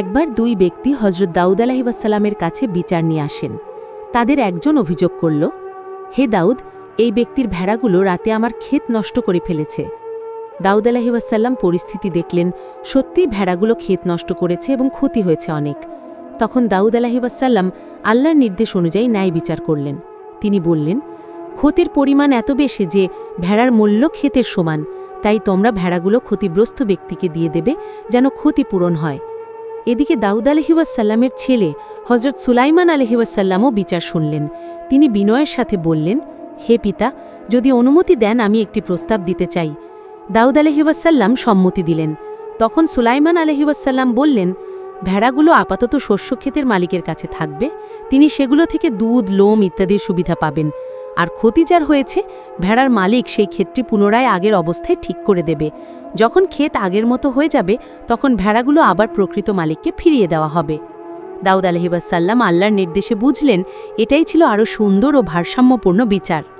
একবার দুই ব্যক্তি হজরত দাউদ আলাহিবাসাল্লামের কাছে বিচার নিয়ে আসেন। তাদের একজন অভিযোগ করল, হে দাউদ, এই ব্যক্তির ভেড়াগুলো রাতে আমার ক্ষেত নষ্ট করে ফেলেছে। দাউদ আলাহিবাসাল্লাম পরিস্থিতি দেখলেন সত্যিই ভেড়াগুলো ক্ষেত নষ্ট করেছে এবং ক্ষতি হয়েছে অনেক। তখন দাউদ আলাহিবাসাল্লাম আল্লাহর নির্দেশ অনুযায়ী ন্যায় বিচার করলেন। তিনি বললেন, ক্ষতির পরিমাণ এত বেশি যে ভেড়ার মূল্য ক্ষেতের সমান, তাই তোমরা ভেড়াগুলো ক্ষতিগ্রস্ত ব্যক্তিকে দিয়ে দেবে যেন ক্ষতিপূরণ হয়। এদিকে দাউদ আলহিউসাল্লামের ছেলে হজরত সুলাইমান আলহিউসাল্লামও বিচার শুনলেন। তিনি বিনয়ের সাথে বললেন, হে পিতা, যদি অনুমতি দেন আমি একটি প্রস্তাব দিতে চাই। দাউদ আলহিউসাল্লাম সম্মতি দিলেন। তখন সুলাইমান আলহিউসাল্লাম বললেন, ভেড়াগুলো আপাতত শস্যক্ষেতের মালিকের কাছে থাকবে। তিনি সেগুলো থেকে দুধ, লোম ইত্যাদির সুবিধা পাবেন। আর ক্ষতি যার হয়েছে, ভেড়ার মালিক সেই ক্ষেতটি পুনরায় আগের অবস্থায় ঠিক করে দেবে। যখন ক্ষেত আগের মতো হয়ে যাবে, তখন ভেড়াগুলো আবার প্রকৃত মালিককে ফিরিয়ে দেওয়া হবে। দাউদ আলহিবাসাল্লাম আল্লাহর নির্দেশে বুঝলেন, এটাই ছিল আরও সুন্দর ও ভারসাম্যপূর্ণ বিচার।